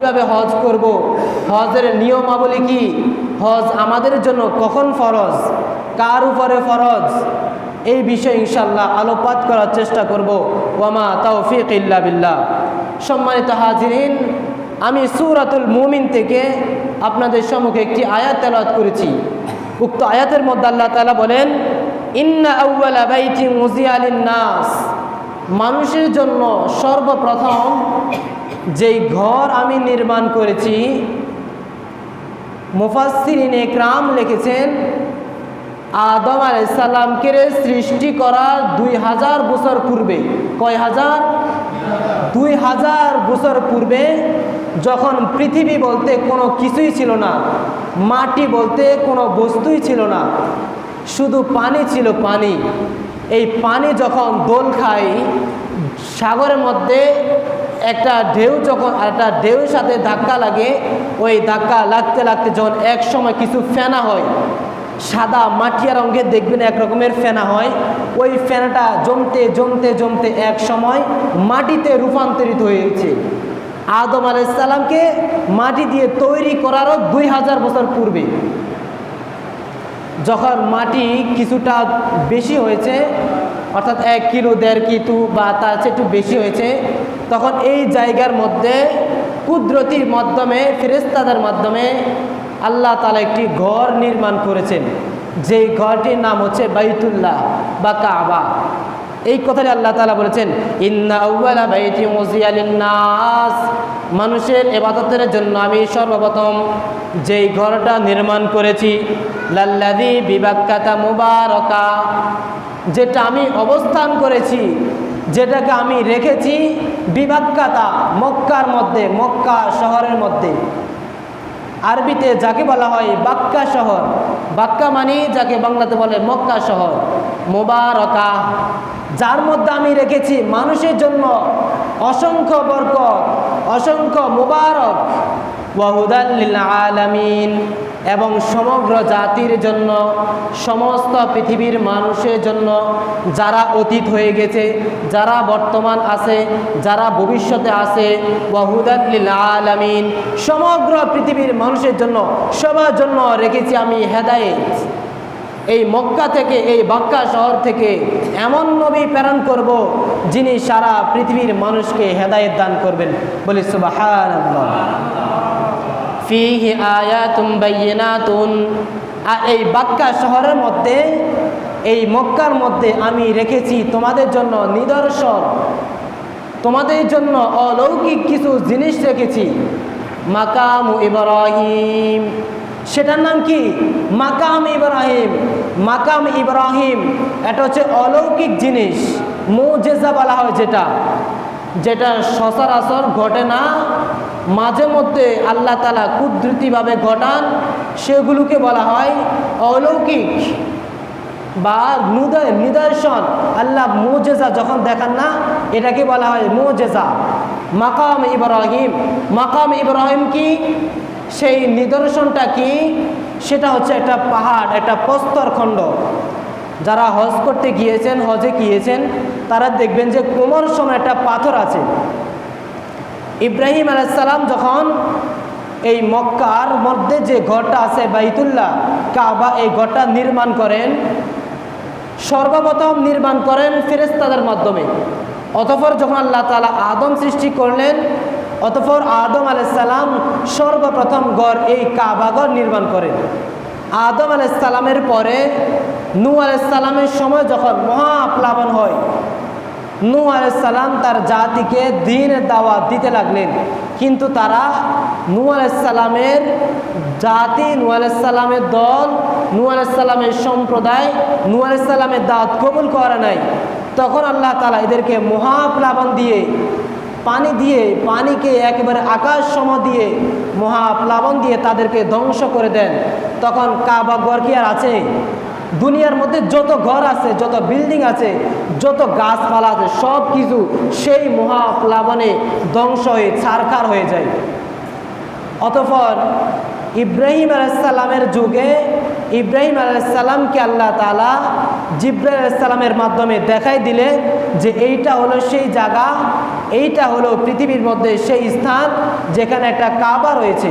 কীভাবে হজ করব? হজের নিয়মাবলী কি? হজ আমাদের জন্য কখন ফরজ? কার উপরে ফরজ? এই বিষয়ে ইনশাল্লাহ আলোকপাত করার চেষ্টা করব। ওয়ামা তৌফিক ইল্লা বিল্লাহ। সম্মানিত হাজিরিন, আমি সুরাতুল মুমিন থেকে আপনাদের সম্মুখে একটি আয়াত তেলাওয়াত করেছি। উক্ত আয়াতের মধ্যে আল্লাহ তাআলা বলেন, ইন্না আউ্বালা নাস মানুষের জন্য সর্বপ্রথম যেই ঘর আমি নির্মাণ করেছি, মুফাসসিরিন একরাম লিখেছেন, আদম আলাইসাল্লামকে সৃষ্টি করার দুই হাজার বছর পূর্বে, কয় হাজার? দুই হাজার বছর পূর্বে যখন পৃথিবী বলতে কোনো কিছুই ছিল না, মাটি বলতে কোনো বস্তুই ছিল না, শুধু পানি ছিল পানি। এই পানি যখন দোল খায়, সাগরের মধ্যে একটা ঢেউ যখন আর একটা ঢেউর সাথে ধাক্কা লাগে, ওই ধাক্কা লাগতে লাগতে যখন এক সময় কিছু ফেনা হয়, সাদা মাটিয়া রঙের দেখবেন এক রকমের ফেনা হয়, ওই ফেনাটা জমতে জমতে জমতে এক সময় মাটিতে রূপান্তরিত হয়েছে। আদম আলাইসাল্লামকে মাটি দিয়ে তৈরি করারও দুই হাজার বছর পূর্বে। যখন মাটি কিছুটা বেশি হয়েছে, অর্থাৎ এক কিলো, দেড় কিলো বা তার চেয়ে একটু বেশি হয়েছে তখন এই জায়গার মধ্যে কুদরতির মাধ্যমে ফেরেস্তাদের মাধ্যমে আল্লাহ তালা একটি ঘর নির্মাণ করেছেন। যেই ঘরটির নাম হচ্ছে বাইতুল্লাহ বা কাবা। এই কথাটি আল্লাহ তালা বলেছেন নাস মানুষের এবাদতের জন্য আমি সর্বপ্রথম যেই ঘরটা নির্মাণ করেছি লাল্লাদি বিবাক্কাতা মুবারকা, যেটা আমি অবস্থান করেছি। যেটাকে আমি রেখেছি বিবাক্কাতা মক্কার মধ্যে, মক্কা শহরের মধ্যে। আরবিতে যাকে বলা হয় বাক্কা শহর, বাক্কা মানে যাকে বাংলাতে বলে মক্কা শহর, মোবারকা। যার মধ্যে আমি রেখেছি মানুষের জন্য অসংখ্য বরকত, অসংখ্য মোবারক। আলামিন। এবং সমগ্র জাতির জন্য, সমস্ত পৃথিবীর মানুষের জন্য যারা অতীত হয়ে গেছে, যারা বর্তমান আছে, যারা ভবিষ্যতে আছে ওয়াহুদাল্লিল আলামিন। সমগ্র পৃথিবীর মানুষের জন্য, সবার জন্য রেখেছি আমি হেদায়েত। এই মক্কা থেকে, এই বাক্কা শহর থেকে এমন নবী প্রেরণ করব, যিনি সারা পৃথিবীর মানুষকে হেদায়েত দান করবেন। বলি সুবহানাল্লাহ। ফিহি আয়াতুম বাইয়িনাতুন আর এই বাক্কা শহরের মধ্যে, এই মক্কার মধ্যে আমি রেখেছি তোমাদের জন্য নিদর্শন। তোমাদের জন্য অলৌকিক কিছু জিনিস রেখেছি। মাকাম ইব্রাহিম। সেটার নাম কি? মাকাম ইব্রাহিম। মাকাম ইব্রাহিম, এটা হচ্ছে অলৌকিক জিনিস। মুজেজা বলা হয় যেটা। যেটা সচরাচর ঘটে না, মাঝে মধ্যে আল্লাহ তালা কুদরতিভাবে ঘটান, সেগুলোকে বলা হয় অলৌকিক বা নুদয়, নিদর্শন। আল্লাহ মোজেজা যখন দেখান না, এটাকে বলা হয় মোজেজা। মাকাম ইব্রাহিম। মাকাম ইব্রাহিম কি? সেই নিদর্শনটা কি? সেটা হচ্ছে একটা পাহাড়, একটা প্রস্তর খণ্ড যারা হজ করতে গিয়েছেন, হজে গিয়েছেন, তারা দেখবেন যে কোমর সময় একটা পাথর আছে। ইব্রাহিম আলাইসাল্লাম যখন এই মক্কার মধ্যে যে ঘরটা আছে, বাইতুল্লাহ, কাবা, এই ঘরটা নির্মাণ করেন, সর্বপ্রথম নির্মাণ করেন ফেরেস্তাদের মাধ্যমে। অতঃপর যখন আল্লাহ তালা আদম সৃষ্টি করলেন, অতঃপর আদম আলাইসাল্লাম সর্বপ্রথম গড় এই কাবাগর নির্মাণ করেন। আদম আলাইসাল্লামের পরে নু আলাইসাল্লামের সময় যখন মহাপ্লাবন হয় নু আলাইসাল্লাম তার জাতিকে দিনের দাওয়াত দিতে লাগলেন। কিন্তু তারা নু আলাইসাল্লামের জাতি নু আলাইসাল্লামের দল নু আলাইসাল্লামের সম্প্রদায় নু আলাইসাল্লামের দাওয়াত কবুল করে নাই। তখন আল্লাহ তালা এদেরকে মহাপ্লাবন দিয়ে, পানি দিয়ে, পানিকে একেবারে আকাশ সম দিয়ে মহাপ্লাবন দিয়ে তাদেরকে ধ্বংস করে দেন। তখন কাবা কি আর আছে দুনিয়ার মধ্যে যত ঘর আছে, যত বিল্ডিং আছে, যত গাছপালা আছে, সব কিছু সেই মহাপ্লাবনে ধ্বংস হয়ে, ছারখার হয়ে যায়। অতঃপর ইব্রাহিম আলাইসাল্লামের যুগে, ইব্রাহিম আলাইসাল্লামকে আল্লাহ তালা জিব্রাহ আলাইসাল্লামের মাধ্যমে দেখাই দিলে যে এইটা হলো সেই জায়গা, এইটা হলো পৃথিবীর মধ্যে সেই স্থান যেখানে একটা কাবা রয়েছে।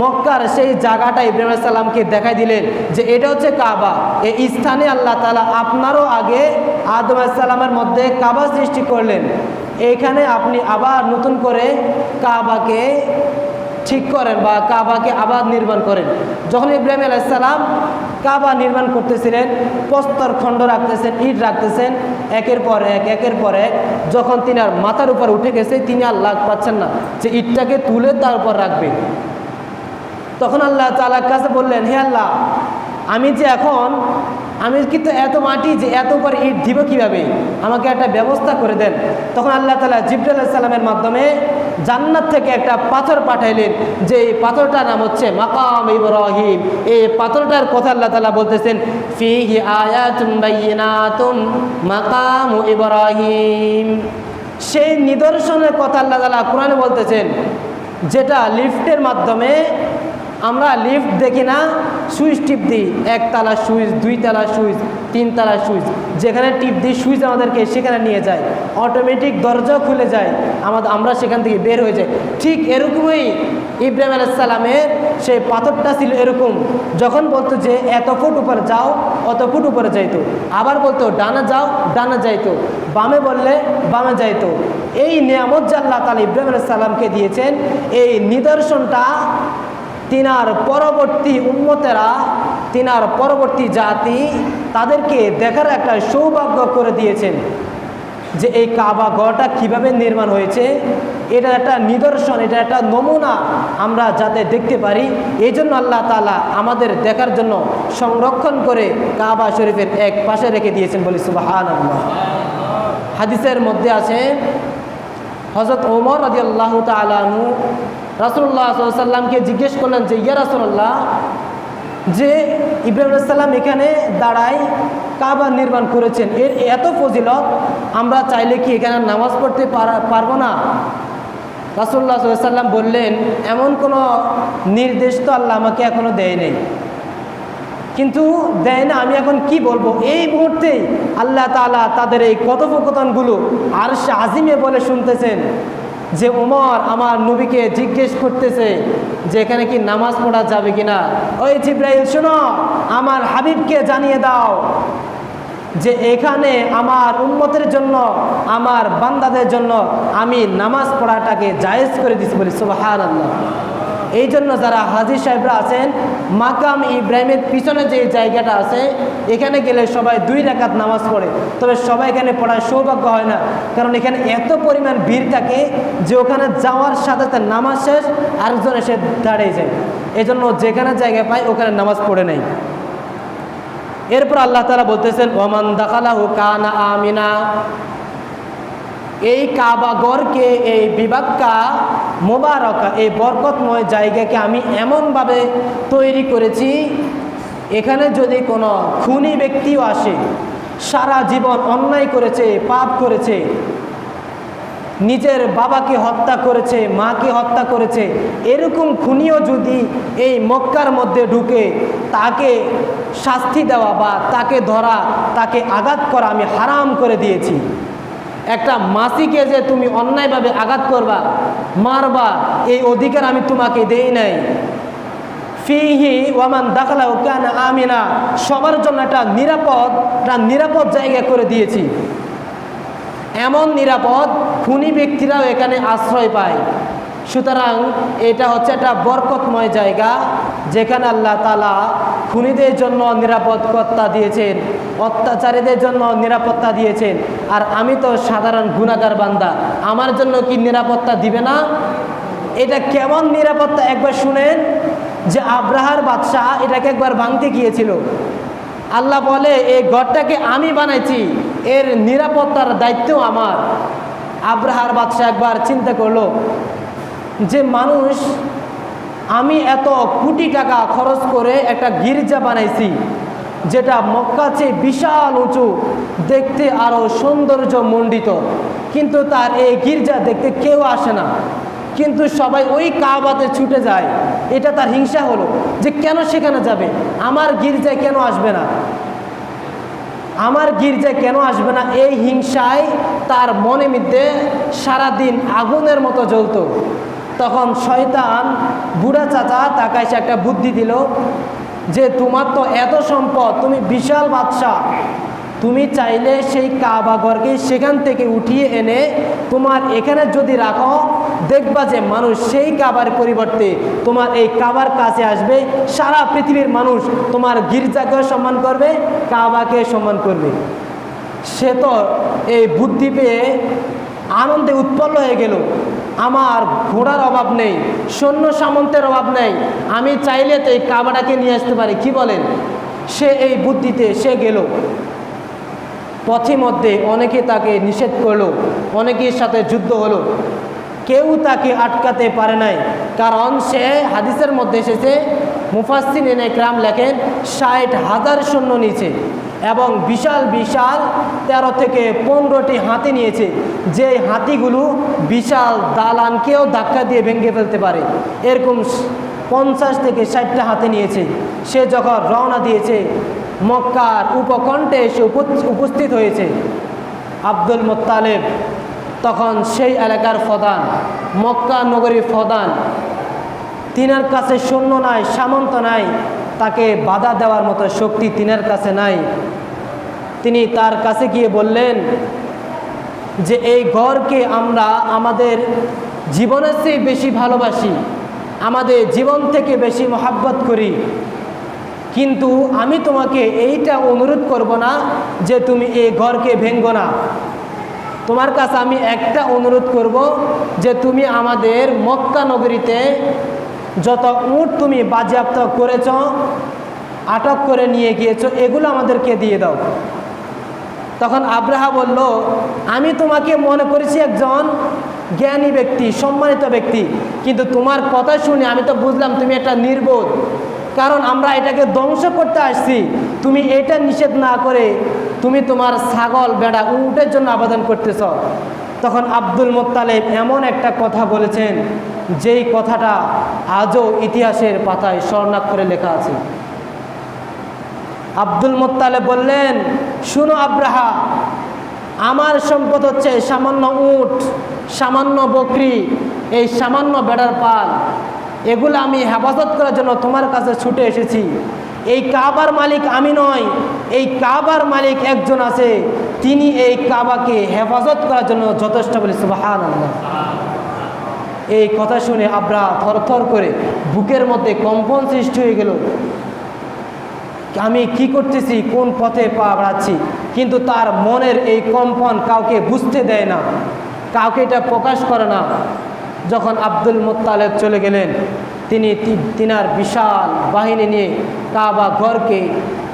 মক্কার সেই জায়গাটা ইব্রাহিম সাল্লামকে দেখাই দিলেন যে এটা হচ্ছে কাবা। এই স্থানে আল্লাহ তালা আপনারও আগে আদম সাল্লামের মধ্যে কাবা সৃষ্টি করলেন। এইখানে আপনি আবার নতুন করে কাবাকে ঠিক করেন বা কাবাকে আবার নির্মাণ করেন। যখন ইব্রাহিম আলাইসাল্লাম কাবা নির্মাণ করতেছিলেন, প্রস্তর খণ্ড রাখতেছেন, ইট রাখতেছেন, একের পর এক, একের পর এক, যখন তিনি আর মাথার উপর উঠে গেছে, তিনি আর লাগ পাচ্ছেন না যে ইটটাকে তুলে তার উপর রাখবে। তখন আল্লাহ তালার কাছে বললেন, হে আল্লাহ, আমি যে এখন, আমি কিন্তু এত মাটি যে এত উপরে ইট দিব কীভাবে? আমাকে একটা ব্যবস্থা করে দেন। তখন আল্লাহ তালা জিব্রাল সাল্লামের মাধ্যমে জান্নাত থেকে একটা পাথর পাঠাইলেন, যে এই পাথরটার নাম হচ্ছে মাকাম ইব্রাহিম। এই পাথরটার কথা আল্লাহ তালা বলতেছেন, ফিহি আয়াতুম মাকাম ইব্রাহিম। সেই নিদর্শনের কথা আল্লাহ তালা কোরআনে বলতেছেন, যেটা লিফটের মাধ্যমে আমরা লিফট দেখি না, সুইচ টিপ দিই। একতলা সুইচ, দুইতলা সুইচ, তিনতলা সুইচ। যেখানে টিপ দিই, সুইচ আমাদেরকে সেখানে নিয়ে যায়। অটোমেটিক দরজা খুলে যায়। আমাদের আমরা সেখান থেকে বের হয়ে যাই। ঠিক এরকমই ইব্রাহিম আলাইসাল্লামের সেই পাথরটা ছিল এরকম। যখন বলতো যে, এত ফুট উপরে যাও, অত ফুট উপরে যাইতো আবার বলতো, ডানা যাও, ডানা যাইতো বামে বললে, বামে যাইতো এই নিয়ামত জাল্লাহ তালা ইব্রাহিম আলাইসাল্লামকে দিয়েছেন, এই নিদর্শনটা তিনার পরবর্তী উন্মতেরা তিনার পরবর্তী জাতি তাদেরকে দেখার একটা সৌভাগ্য করে দিয়েছেন যে এই কাবা ঘরটা কীভাবে নির্মাণ হয়েছে। এটা একটা নিদর্শন, এটা একটা নমুনা আমরা যাতে দেখতে পারি। এই জন্য আল্লাহ তালা আমাদের দেখার জন্য সংরক্ষণ করে কাবা শরীফের এক পাশে রেখে দিয়েছেন বলি সুবাহান হাদিসের মধ্যে আছে হজরত ওমর রাজি আল্লাহ তালু রাসুল্লাহ সাল্লামকে জিজ্ঞেস করলেন যে, ইয়া রাসুল্লাহ যে ইব্রাহিম সাল্লাম এখানে দাঁড়ায় কাবা নির্মাণ করেছেন, এর এত ফজিলত, আমরা চাইলে কি এখানে নামাজ পড়তে পারা- পারব না? রাসুল্লাহ সাল্লাম বললেন, এমন কোনো নির্দেশ তো আল্লাহ আমাকে এখনও দেয় নেই। কিন্তু দেয় না, আমি এখন কি বলব? এই মুহূর্তে আল্লাহ তালা তাদের এই কথোপকথনগুলো আর সে আজিমে বলে শুনতেছেন। যে উমর আমার নবীকে জিজ্ঞেস করতেছে যে এখানে কি নামাজ পড়া যাবে কিনা? ওই জিব্রাহিল শোনো, আমার হাবিবকে জানিয়ে দাও যে এখানে আমার উন্মতের জন্য, আমার বান্দাদের জন্য আমি নামাজ পড়াটাকে জায়েজ করে দিছি বলি সুবাহ আল্লাহ এই জন্য যারা হাজির সাহেবরা আছেন, মাকাম ইব্রাহিমের পিছনে যে জায়গাটা আছে, এখানে গেলে সবাই দুই রাকাত নামাজ পড়ে। তবে সবাই এখানে পড়ার সৌভাগ্য হয় না। কারণ এখানে এত পরিমাণ ভিড় থাকে যে ওখানে যাওয়ার সাথে সাথে নামাজ শেষ, আরেকজন এসে দাঁড়িয়ে যায়। এজন্য যেখানে জায়গা পায়, ওখানে নামাজ পড়ে নেয়। এরপর আল্লাহ তালা বলতেছেন ওমান দাখালাহু কানা আমিনা। এই কাবাগরকে এই বিবাক্কা মোবারকা, এই বরকতময় জায়গাকে আমি এমনভাবে তৈরি করেছি, এখানে যদি কোনো খুনি ব্যক্তিও আসে, সারা জীবন অন্যায় করেছে, পাপ করেছে, নিজের বাবাকে হত্যা করেছে, মাকে হত্যা করেছে, এরকম খুনিও যদি এই মক্কার মধ্যে ঢুকে, তাকে শাস্তি দেওয়া বা তাকে ধরা, তাকে আঘাত করা আমি হারাম করে দিয়েছি। একটা মাসিকে যে তুমি অন্যায়ভাবে আঘাত করবা, মারবা, এই অধিকার আমি তোমাকে দেই নাই। ফিহি ওয়ামান দাখলা কেন আমিনা, সবার জন্য একটা নিরাপদ একটা নিরাপদ জায়গা করে দিয়েছি। এমন নিরাপদ, খুনি ব্যক্তিরাও এখানে আশ্রয় পায়। সুতরাং এটা হচ্ছে একটা বরকতময় জায়গা যেখানে আল্লাহ তালা খুনিদের জন্য নিরাপত্তা দিয়েছেন, অত্যাচারীদের জন্য নিরাপত্তা দিয়েছেন। আর আমি তো সাধারণ গুণাগার বান্দা, আমার জন্য কি নিরাপত্তা দিবে না? এটা কেমন নিরাপত্তা? একবার শুনেন যে আব্রাহার বাদশাহ এটাকে একবার ভাঙতে গিয়েছিল। আল্লাহ বলে, এই ঘরটাকে আমি বানাইছি, এর নিরাপত্তার দায়িত্ব আমার। আব্রাহার বাদশাহ একবার চিন্তা করল যে মানুষ, আমি এত কোটি টাকা খরচ করে একটা গির্জা বানাইছি, যেটা মক্কা চেয়ে বিশাল উঁচু, দেখতে আরও সৌন্দর্য মণ্ডিত কিন্তু তার এই গির্জা দেখতে কেউ আসে না। কিন্তু সবাই ওই কাবাতে ছুটে যায়। এটা তার হিংসা হলো যে কেন সেখানে যাবে? আমার গির্জায় কেন আসবে না? আমার গির্জায় কেন আসবে না? এই হিংসায় তার মনে মধ্যে সারাদিন আগুনের মতো জ্বলতো। তখন শয়তান বুড়া চাচা তাকে একটা বুদ্ধি দিল যে তোমার তো এত সম্পদ, তুমি বিশাল বাদশাহ। তুমি চাইলে সেই কাবা ঘরকে সেখান থেকে উঠিয়ে এনে তোমার এখানে যদি রাখো, দেখবা যে মানুষ সেই কাবার পরিবর্তে তোমার এই কাবার কাছে আসবে, সারা পৃথিবীর মানুষ তোমার গির্জাকেও সম্মান করবে কাবাকে সম্মান করবে। সে তো এই বুদ্ধি পেয়ে আনন্দে উৎপন্ন হয়ে গেল। আমার ঘোড়ার অভাব নেই, সৈন্য সামন্তের অভাব নেই। আমি চাইলে তো এই কাবাটাকে নিয়ে আসতে পারি, কি বলেন? সে এই বুদ্ধিতে সে গেল। পথে মধ্যে অনেকে তাকে নিষেধ করল, অনেকের সাথে যুদ্ধ হলো। কেউ তাকে আটকাতে পারে নাই, কারণ সে হাদিসের মধ্যে এসেছে মুফাসিন এনে ক্রাম লেখেন, ষাট হাজার শূন্য নিচে এবং বিশাল বিশাল তেরো থেকে পনেরোটি হাতি নিয়েছে। যে হাতিগুলো বিশাল দালানকেও ধাক্কা দিয়ে ভেঙে ফেলতে পারে। এরকম পঞ্চাশ থেকে ষাটটা হাতে নিয়েছে। সে যখন রওনা দিয়েছে, মক্কার উপকণ্ঠে এসে উপ- উপস্থিত হয়েছে। আব্দুল মোত্তালেব তখন সেই এলাকার ফদান মক্কা নগরীর ফদান তিনার কাছে সৈন্য নাই, সামন্ত নাই। তাকে বাধা দেওয়ার মতো শক্তি তিনার কাছে নাই। তিনি তার কাছে গিয়ে বললেন, যে এই ঘরকে আমরা আমাদের জীবনের চেয়ে বেশি ভালোবাসি, আমাদের জীবন থেকে বেশি মহাব্বত করি। কিন্তু আমি তোমাকে এইটা অনুরোধ করব না যে তুমি এই ঘরকে ভেঙ্গো না। তোমার কাছে আমি একটা অনুরোধ করব যে তুমি আমাদের মক্কা নগরীতে যত উট তুমি বাজেয়াপ্ত করেছ, আটক করে নিয়ে গিয়েছো, এগুলো আমাদেরকে দিয়ে দাও। তখন আব্রাহা বলল, আমি তোমাকে মনে করেছি একজন জ্ঞানী ব্যক্তি, সম্মানিত ব্যক্তি, কিন্তু তোমার কথা শুনে আমি তো বুঝলাম তুমি একটা নির্বোধ। কারণ আমরা এটাকে ধ্বংস করতে আসছি। তুমি এটা নিষেধ না করে তুমি তোমার ছাগল, বেড়া, উটের জন্য আবেদন করতেছ। তখন আব্দুল মোত্তালেব এমন একটা কথা বলেছেন, যেই কথাটা আজও ইতিহাসের পাতায় স্বর্ণাক্ষরে লেখা আছে। আব্দুল মোত্তালে বললেন, শুনো আব্রাহা, আমার সম্পদ হচ্ছে সামান্য উট, সামান্য বকরি, এই সামান্য বেড়ার পাল। এগুলো আমি হেফাজত করার জন্য তোমার কাছে ছুটে এসেছি। এই কাবার মালিক আমি নয়, এই কাবার মালিক একজন আছে। তিনি এই কাবাকে হেফাজত করার জন্য যথেষ্ট বলে সুবাহান এই কথা শুনে আব্রা থরথর করে বুকের মধ্যে কম্পন সৃষ্টি হয়ে গেল। আমি কি করতেছি, কোন পথে পা বাড়াচ্ছি? কিন্তু তার মনের এই কম্পন কাউকে বুঝতে দেয় না, কাউকে এটা প্রকাশ করে না। যখন আব্দুল মোত্তালেব চলে গেলেন তিনি তিনার বিশাল বাহিনী নিয়ে কাবা ঘরকে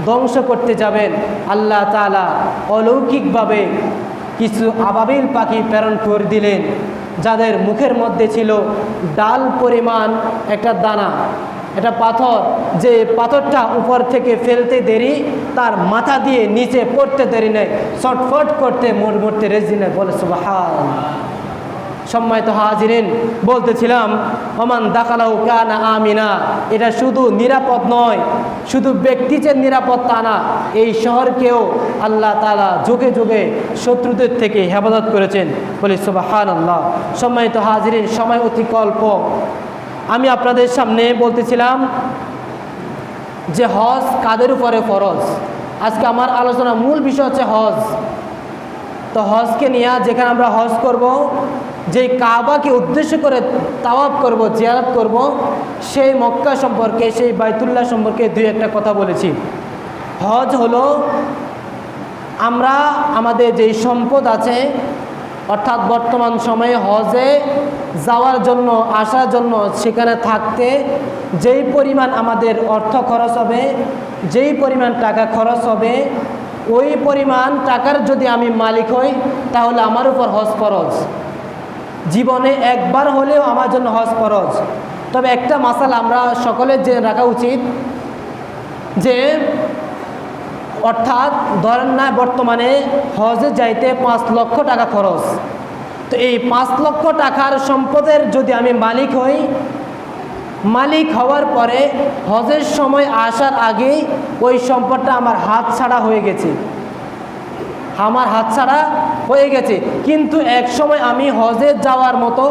ধ্বংস করতে যাবেন। আল্লাহ তালা অলৌকিকভাবে কিছু আবাবিল পাখি প্রেরণ করে দিলেন, যাদের মুখের মধ্যে ছিল ডাল পরিমাণ একটা দানা এটা পাথর। যে পাথরটা উপর থেকে ফেলতে দেরি, তার মাথা দিয়ে নিচে পড়তে দেরি নেই শটফট করতে মোড় মরতে রেজি নেই। বলে সুবাহান সম্মানিত হাজিরেন, বলতেছিলাম, ওমান দাকালাউ কানা আমিনা এটা শুধু নিরাপদ নয়, শুধু ব্যক্তি যে নিরাপদ তা না, এই শহরকেও আল্লাহ তালা যুগে যুগে শত্রুদের থেকে হেফাজত করেছেন। বলি সুবাহান আল্লাহ সম্মানিত হাজিরিন, সময় অতি কল্প আমি আপনাদের সামনে বলতেছিলাম যে হজ কাদের উপরে ফরজ? আজকে আমার আলোচনা মূল বিষয় হচ্ছে হজ। তো হজকে নিয়ে যেখানে আমরা হজ করব যেই কাবাকে উদ্দেশ্য করে তাওয়াব করব, জিয়ারত করব, সেই মক্কা সম্পর্কে, সেই বাইতুল্লাহ সম্পর্কে দুই একটা কথা বলেছি। হজ হলো আমরা, আমাদের যেই সম্পদ আছে, অর্থাৎ বর্তমান সময়ে হজে যাওয়ার জন্য, আসার জন্য, সেখানে থাকতে যেই পরিমাণ আমাদের অর্থ খরচ হবে, যেই পরিমাণ টাকা খরচ হবে, ওই পরিমাণ টাকার যদি আমি মালিক হই, তাহলে আমার উপর হজ ফরজ। জীবনে একবার হলেও আমার জন্য হজ ফরজ। তবে একটা মাসাল আমরা সকলের যে রাখা উচিত যে, অর্থাৎ ধরেন না বর্তমানে হজে যাইতে পাঁচ লক্ষ টাকা খরচ। তো এই পাঁচ লক্ষ টাকার সম্পদের যদি আমি মালিক হই, মালিক হওয়ার পরে হজের সময় আসার আগেই ওই সম্পদটা আমার হাত ছাড়া হয়ে গেছে। আমার হাতছাড়া হয়ে গেছে। কিন্তু এক সময় আমি হজে যাওয়ার মতো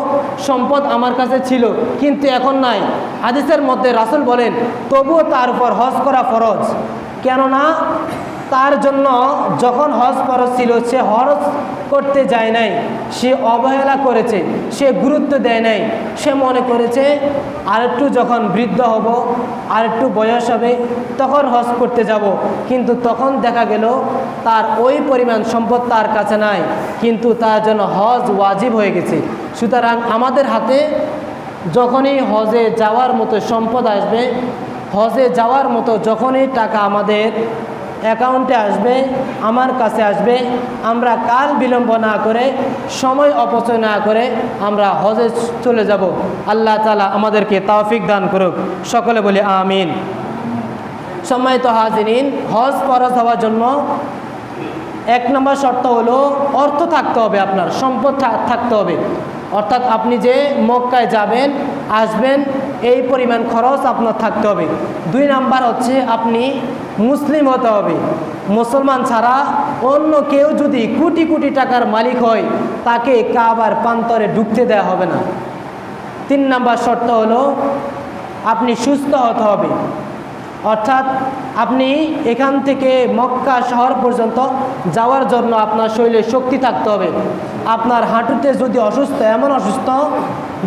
সম্পদ আমার কাছে ছিল, কিন্তু এখন নাই। হাদিসের মধ্যে রাসুল বলেন, তবুও তার উপর হজ করা ফরজ। কেননা তার জন্য যখন হজ ফরজ ছিল, সে হজ করতে যায় নাই, সে অবহেলা করেছে, সে গুরুত্ব দেয় নাই। সে মনে করেছে, আরেকটু যখন বৃদ্ধ হব, আরেকটু বয়স হবে, তখন হজ করতে যাব। কিন্তু তখন দেখা গেল, তার ওই পরিমাণ সম্পদ তার কাছে নাই, কিন্তু তার জন্য হজ ওয়াজিব হয়ে গেছে। সুতরাং আমাদের হাতে যখনই হজে যাওয়ার মতো সম্পদ আসবে, হজে যাওয়ার মতো যখনই টাকা আমাদের অ্যাকাউন্টে আসবে, আমার কাছে আসবে, আমরা কাল বিলম্ব না করে, সময় অপচয় না করে আমরা হজে চলে যাব। আল্লাহ তালা আমাদেরকে তাওফিক দান করুক। সকলে বলি আমিন। সম্মানিত হাজিরিন, হজ ফরজ হওয়ার জন্য এক নম্বর শর্ত হলো অর্থ থাকতে হবে আপনার, সম্পদ থাকতে হবে। অর্থাৎ আপনি যে মক্কায় যাবেন, আসবেন এই পরিমাণ খরচ আপনার থাকতে হবে। দুই নাম্বার হচ্ছে আপনি মুসলিম হতে হবে। মুসলমান ছাড়া অন্য কেউ যদি কোটি কোটি টাকার মালিক হয়, তাকে কাবার প্রান্তরে ঢুকতে দেওয়া হবে না। তিন নাম্বার শর্ত হলো, আপনি সুস্থ হতে হবে। অর্থাৎ আপনি এখান থেকে মক্কা শহর পর্যন্ত যাওয়ার জন্য আপনার শরীরে শক্তি থাকতে হবে। আপনার হাঁটুতে যদি অসুস্থ, এমন অসুস্থ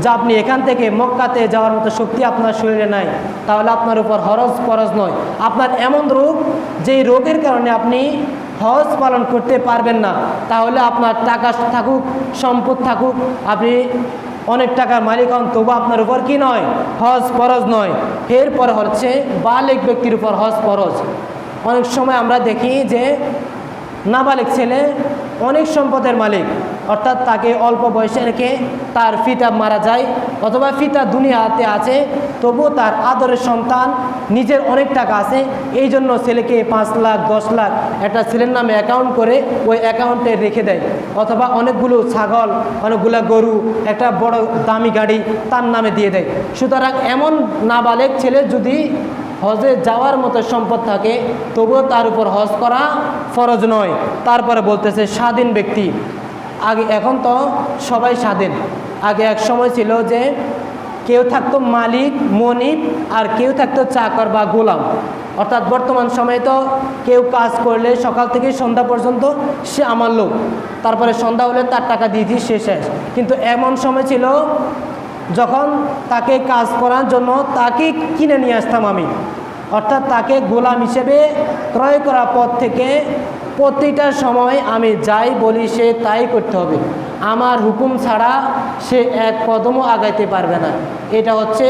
যা আপনি এখান থেকে মক্কাতে যাওয়ার মতো শক্তি আপনার শরীরে নাই, তাহলে আপনার উপর হরজ ফরজ নয়। আপনার এমন রোগ যেই রোগের কারণে আপনি হজ পালন করতে পারবেন না, তাহলে আপনার টাকা থাকুক, সম্পদ থাকুক, আপনি অনেক টাকার মালিক হন, তবু আপনার উপর কি নয়? হজ পরজ নয়। এরপর হচ্ছে বালেক ব্যক্তির উপর হজ পরজ অনেক সময় আমরা দেখি যে নাবালেক ছেলে অনেক সম্পদের মালিক। অর্থাৎ তাকে অল্প বয়সে রেখে তার ফিতা মারা যায় অথবা ফিতা দুনিয়াতে আছে, তবুও তার আদরের সন্তান, নিজের অনেক টাকা আছে, এই জন্য ছেলেকে পাঁচ লাখ, দশ লাখ একটা ছেলের নামে অ্যাকাউন্ট করে ওই অ্যাকাউন্টে রেখে দেয়। অথবা অনেকগুলো ছাগল, অনেকগুলো গরু, একটা বড় দামি গাড়ি তার নামে দিয়ে দেয়। সুতরাং এমন নাবালেক ছেলে যদি হজে যাওয়ার মতো সম্পদ থাকে, তবুও তার উপর হজ করা ফরজ নয়। তারপরে বলতেছে স্বাধীন ব্যক্তি। আগে এখন তো সবাই স্বাধীন। আগে এক সময় ছিল যে কেউ থাকতো মালিক, মনিব, আর কেউ থাকতো চাকর বা গোলাম। অর্থাৎ বর্তমান সময়ে তো কেউ কাজ করলে সকাল থেকে সন্ধ্যা পর্যন্ত সে আমার লোক। তারপরে সন্ধ্যা হলে তার টাকা দিয়ে দিই সে শেষ। কিন্তু এমন সময় ছিল যখন তাকে কাজ করার জন্য তাকে কিনে নিয়ে আসতাম আমি। অর্থাৎ তাকে গোলাম হিসেবে ক্রয় করার পর থেকে প্রতিটা সময় আমি যাই বলি, সে তাই করতে হবে। আমার হুকুম ছাড়া সে এক কদমও আগাইতে পারবে না। এটা হচ্ছে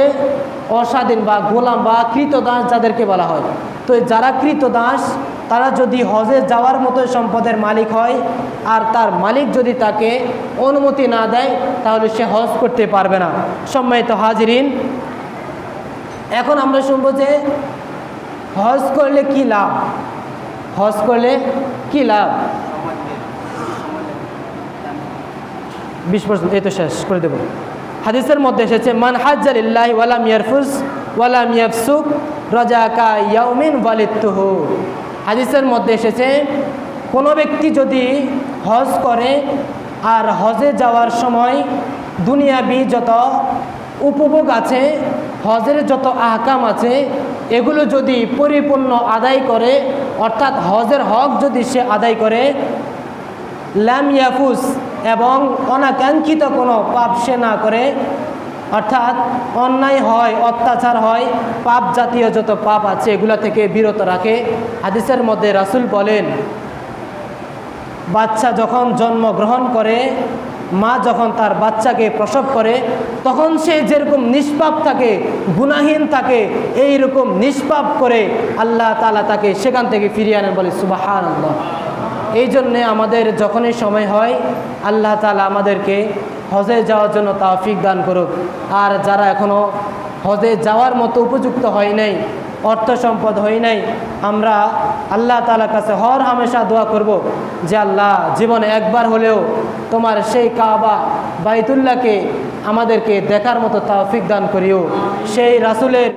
অস্বাধীন বা গোলাম বা কৃতদাস যাদেরকে বলা হয়। তো যারা কৃতদাস, তারা যদি হজে যাওয়ার মতো সম্পদের মালিক হয় আর তার মালিক যদি তাকে অনুমতি না দেয়, তাহলে সে হজ করতে পারবে না। সম্মানিত হাজিরিন, এখন আমরা শুনব যে হজ করলে কি লাভ? হজ করলে কি লাভ? বিশ পার্সেন্ট এই তো শেষ, করে দেবো। হাদিসের মধ্যে এসেছে, মান হাজ্জালিল্লাহ ওয়ালাম ইয়ারফুস ওয়ালাম ইয়াফসুক রজাকা ইয়াউমিন ওয়ালিত্তুহু হাদিসের মধ্যে এসেছে, কোনো ব্যক্তি যদি হজ করে আর হজে যাওয়ার সময় দুনিয়াবি যত উপভোগ আছে, হজের যত আহকাম আছে এগুলো যদি পরিপূর্ণ আদায় করে, অর্থাৎ হজের হক যদি সে আদায় করে ল্যাম ইয়াফুস এবং অনাকাঙ্ক্ষিত কোনো পাপ সে না করে, অর্থাৎ অন্যায় হয়, অত্যাচার হয়, পাপ জাতীয় যত পাপ আছে এগুলো থেকে বিরত রাখে। হাদিসের মধ্যে রাসূল বলেন, বাচ্চা যখন জন্মগ্রহণ করে মা যখন তার বাচ্চাকে প্রসব করে, তখন সে যেরকম নিষ্পাপ থাকে গুণাহীন থাকে এই রকম নিষ্পাপ করে আল্লাহ তালা তাকে সেখান থেকে ফিরিয়ে আনেন বলে সুবাহান এই জন্যে আমাদের যখনই সময় হয়, আল্লাহ তালা আমাদেরকে হজে যাওয়ার জন্য তাওফিক দান করুক। আর যারা এখনও হজে যাওয়ার মতো উপযুক্ত হয় নাই অর্থ সম্পদ হই নাই, আমরা আল্লাহ তালার কাছে হর হামেশা দোয়া করব যে আল্লাহ, জীবনে একবার হলেও তোমার সেই কাবা বাইতুল্লাহকে আমাদেরকে দেখার মতো তাওফিক দান করিও। সেই রাসুলের